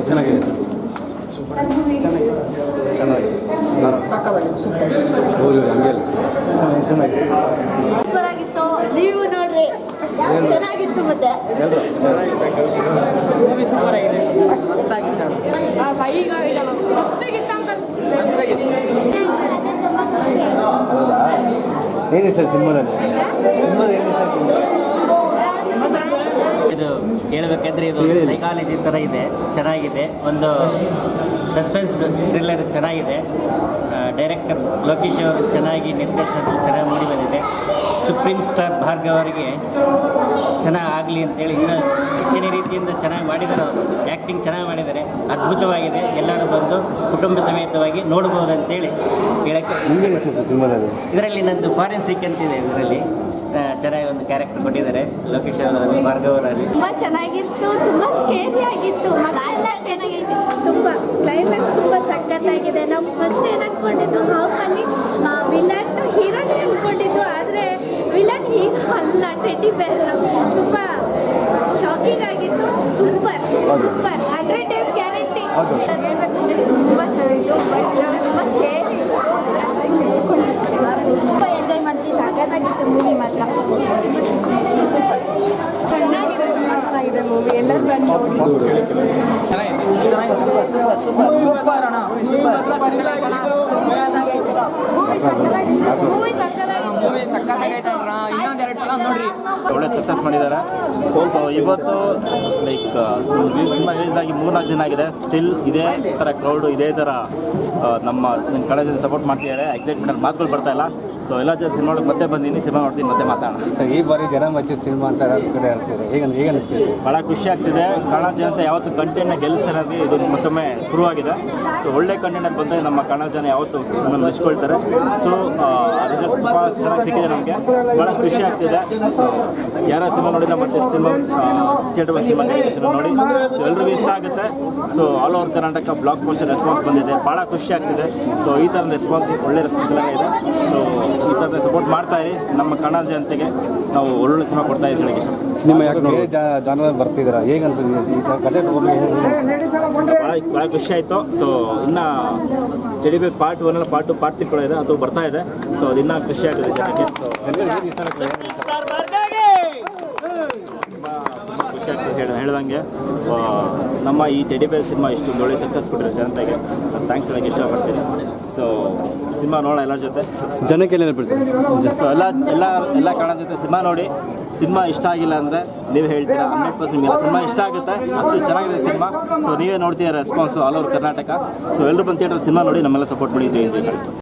ಚೆನ್ನಾಗಿದೆ ಹೌದು ಹಂಗೆ ಸೂಪರ್ ಆಗಿತ್ತು ನೀವು ನೋಡ್ರಿ ಚೆನ್ನಾಗಿತ್ತು ಮತ್ತೆ ಮೂವಿ ಸೂಪರ್ ಆಗಿದೆ ಮಸ್ತಾಗಿತ್ತು ಮಸ್ತಾಗಿತ್ತು. ಅಂಕಲ್ ಏನಿದೆ ಸರ್ ಸಿನಿಮಾದಲ್ಲಿ? ಸಿನಿಮಾದ ಏನಿದೆ ಸರ್? ಇದು ಹೇಳಬೇಕಂದ್ರೆ ಇದು ಸೈಕಾಲಜಿ ಥರ ಇದೆ ಚೆನ್ನಾಗಿದೆ. ಒಂದು ಸಸ್ಪೆನ್ಸ್ ಥ್ರಿಲ್ಲರ್ ಚೆನ್ನಾಗಿದೆ. ಡೈರೆಕ್ಟರ್ ಲೋಕೇಶ್ ಅವರು ಚೆನ್ನಾಗಿ ನಿರ್ದೇಶನ ಚೆನ್ನಾಗಿ ಮೂಡಿ ಬಂದಿದೆ. ಸುಪ್ರೀಂ ಸ್ಟಾರ್ ಭಾರ್ಗವ್ ಅವರಿಗೆ ಚೆನ್ನಾಗಿ ಆಗಲಿ ಅಂತೇಳಿ ಇನ್ನೂ ಹೆಚ್ಚಿನ ರೀತಿಯಿಂದ ಚೆನ್ನಾಗಿ ಮಾಡಿದ್ದಾರೆ ಅವರು. ಆ್ಯಕ್ಟಿಂಗ್ ಚೆನ್ನಾಗಿ ಮಾಡಿದ್ದಾರೆ. ಅದ್ಭುತವಾಗಿದೆ. ಎಲ್ಲರೂ ಬಂದು ಕುಟುಂಬ ಸಮೇತವಾಗಿ ನೋಡ್ಬೋದು ಅಂತೇಳಿ ಹೇಳಕ್ಕೆ ಇದರಲ್ಲಿ ನಂದು ಫಾರೆನ್ಸಿಕ್ ಅಂತಿದೆ ಇದರಲ್ಲಿ. ಚೆನ್ನಾಗಿ ಒಂದು ಕ್ಯಾರೆಕ್ಟರ್ ಕೊಟ್ಟಿದ್ದಾರೆ. ಲೋಕೇಶ್ ಅವರಲ್ಲಿ ಭಾರ್ಗವ್ ಅವರಲ್ಲಿ ತುಂಬ ಚೆನ್ನಾಗಿತ್ತು. ತುಂಬ ಸ್ಕೇರಿ ಆಗಿತ್ತು. ಲಾಸ್ಟ್ ಚೆನ್ನಾಗೈತೆ. ತುಂಬ ಕ್ಲೈಮ್ಯಾಕ್ಸ್ ತುಂಬ ಸಖತ್ತಾಗಿದೆ. ನಾವು ಫಸ್ಟ್ ಅಲ್ಲ ಟೆಡಿ ತುಂಬಾ ಶಾಕಿಂಗ್ ಆಗಿತ್ತು. Super super hundred days guarantee ಹೇಳ್ಬೇಕಂದ್ರೆ ತುಂಬ ಚೆನ್ನಾಗಿತ್ತು ಬಟ್ ತುಂಬ ಸ್ಕೇರಿ ತುಂಬ ಎಂಜಾಯ್ ಮಾಡ್ತೀವಿ. ಸಖತ್ತಾಗಿತ್ತು ಮೂವಿ ಮಾತ್ರ. ಚೆನ್ನಾಗಿದೆ ತುಂಬ ಚೆನ್ನಾಗಿದೆ ಮೂವಿ ಎಲ್ಲರೂ ಬಂದು ನೋಡಿ. ಸೂಪರ್ ಅಣ್ಣ. ಮೂವಿ ಸಕ್ಕತ್ತಾಗಿತ್ತು ಮೂವಿ ಸಕ್ಕತ್ತಾಗಿತ್ತು ಎರಡು ಸಲ ನೋಡ್ರಿ. ಒಳ್ಳೆ ಸಕ್ಸಸ್ ಮಾಡಿದ್ದಾರೆ. ಇವತ್ತು ಲೈಕ್ ಸಿನಿಮಾ ರಿಲೀಸ್ ಆಗಿ ಮೂರ್ನಾಲ್ಕು ದಿನ ಆಗಿದೆ. ಸ್ಟಿಲ್ ಇದೇ ಥರ ಕ್ರೌಡು ಇದೇ ಥರ ನಮ್ಮ ಕಡೆ ಸಪೋರ್ಟ್ ಮಾಡ್ತಿದ್ದಾರೆ. ಎಕ್ಸೈಟ್ಮೆಂಟ್ ಮಾತುಗಳು ಬರ್ತಾ ಇಲ್ಲ. ಸೊ ಎಲ್ಲ ಜನ ಸಿನಿಮಾ ನೋಡೋಕೆ ಮತ್ತೆ ಬಂದೀನಿ ಸಿನಿಮಾ ನೋಡ್ತೀನಿ ಮತ್ತೆ ಮಾತಾಡೋಣ. ಸೊ ಈ ಬಾರಿ ಜನ ಮಚ್ಚಿ ಸಿನಿಮಾ ಅಂತ ಕಡೆ ಹೇಳ್ತಿದ್ದಾರೆ ಹೇಗೆ ಹೇಗೆ ಅನಿಸ್ತಿದೆ? ಭಾಳ ಖುಷಿ ಆಗ್ತಿದೆ. ಕನ್ನಡ ಜನತೆ ಯಾವತ್ತು ಕಂಟೆಂಟ್ನ ಗೆಲ್ಲಿಸ್ತಾರೆ ಅಂತ ಇದು ಮತ್ತೊಮ್ಮೆ ಪ್ರೂವ್ ಆಗಿದೆ. ಸೊ ಒಳ್ಳೆ ಕಂಟೆಂಟ್ ಬಂದರೆ ನಮ್ಮ ಕನ್ನಡ ಜನ ಯಾವತ್ತು ಸಿನಿಮಾ ಮೆಚ್ಕೊಳ್ತಾರೆ ಸೊ ರಿಸಲ್ಟ್ ತುಂಬ ಚೆನ್ನಾಗಿ ಸಿಕ್ಕಿದೆ ನಮಗೆ. ಭಾಳ ಖುಷಿ ಆಗ್ತಿದೆ. ಸೊ ಯಾರ ಸಿನಿಮಾ ನೋಡಿಲ್ಲ ಮತ್ತೆ ಸಿನಿಮಾ ಥಿಯೇಟರ್ ಸಿನಿಮಾ ಸಿನಿಮಾ ನೋಡಿ. ಸೊ ಎಲ್ರಿಗೂ ಇಷ್ಟ ಆಗುತ್ತೆ. So all over Karnataka blockbuster response ಬಂದಿದೆ. ಭಾಳ ಖುಷಿ ಆಗ್ತಿದೆ. ಸೊ ಈ ಥರ ರೆಸ್ಪಾನ್ಸ್ ಒಳ್ಳೆ ರೆಸ್ಪಾನ್ಸ್ ಎಲ್ಲ ಇದೆ. ಸೊ ಈ ಥರದ ಸಪೋರ್ಟ್ ಮಾಡ್ತಾ ಇರಿ. ನಮ್ಮ ಕನ್ನಡ ಜನತೆಗೆ ನಾವು ಒಳ್ಳೊಳ್ಳೆ ಸಿನಿಮಾ ಕೊಡ್ತಾ ಇದ್ದೀವಿ ಹೇಳಕ್ಕೆ ಇಷ್ಟ ಸಿನಿಮಾ ಯಾಕೆ ನೋಡಿ ಜಾನರ ಬರ್ತಿದ್ದೀರಾ? ಹೇಗಂತ ಕತೆ ಭಾಳ ಭಾಳ ಖುಷಿ ಆಯಿತು. ಸೊ ಇನ್ನು Teddy bay part one part two part three ಕೂಡ ಇದೆ. ಅದು ಬರ್ತಾ ಇದೆ. ಸೊ ಅದು ಇನ್ನೂ ಖುಷಿ ಆಗಿದೆ ಜನಕ್ಕೆ. ಸೊ ತುಂಬ ತುಂಬ ಖುಷಿ ಆಗ್ತದೆ ಹೇಳಿ ಹೇಳ್ದಂಗೆ ನಮ್ಮ ಈ ಟೆಡಿ ಬೇರ್ ಸಿನಿಮಾ ಇಷ್ಟೊಂದು ಒಳ್ಳೆ ಸಕ್ಸಸ್ ಕೊಟ್ಟಿರೋ ಜನತೆಗೆ ಥ್ಯಾಂಕ್ಸ್ ಅದಕ್ಕೆ ಇಷ್ಟಪಡ್ತೀನಿ ಸೊ ಸಿನಿಮಾ ನೋಡೋಣ ಎಲ್ಲರ ಜೊತೆ. ಜನಕ್ಕೆ ಬಿಡ್ತೀನಿ ಸೊ ಎಲ್ಲ ಎಲ್ಲ ಎಲ್ಲ ಕಾರಣ ಜೊತೆ ಸಿನಿಮಾ ನೋಡಿ. ಸಿನಿಮಾ ಇಷ್ಟ ಆಗಿಲ್ಲ ಅಂದರೆ ನೀವು ಹೇಳ್ತೀರಾ? ಹಂಡ್ರೆಡ್ ಪರ್ಸೆಂಟ್ ಇಲ್ಲ. ಸಿನಿಮಾ ಇಷ್ಟ ಆಗುತ್ತೆ ಅಷ್ಟು ಚೆನ್ನಾಗಿದೆ ಸಿನಿಮಾ ಸೊ ನೀವೇ ನೋಡ್ತೀರಾ response all over Karnataka. So ಎಲ್ಲರೂ ಬಂದು ಥಿಯೇಟರ್ ಸಿನಿಮಾ ನೋಡಿ ನಮ್ಮೆಲ್ಲ ಸಪೋರ್ಟ್ ಮಾಡಿ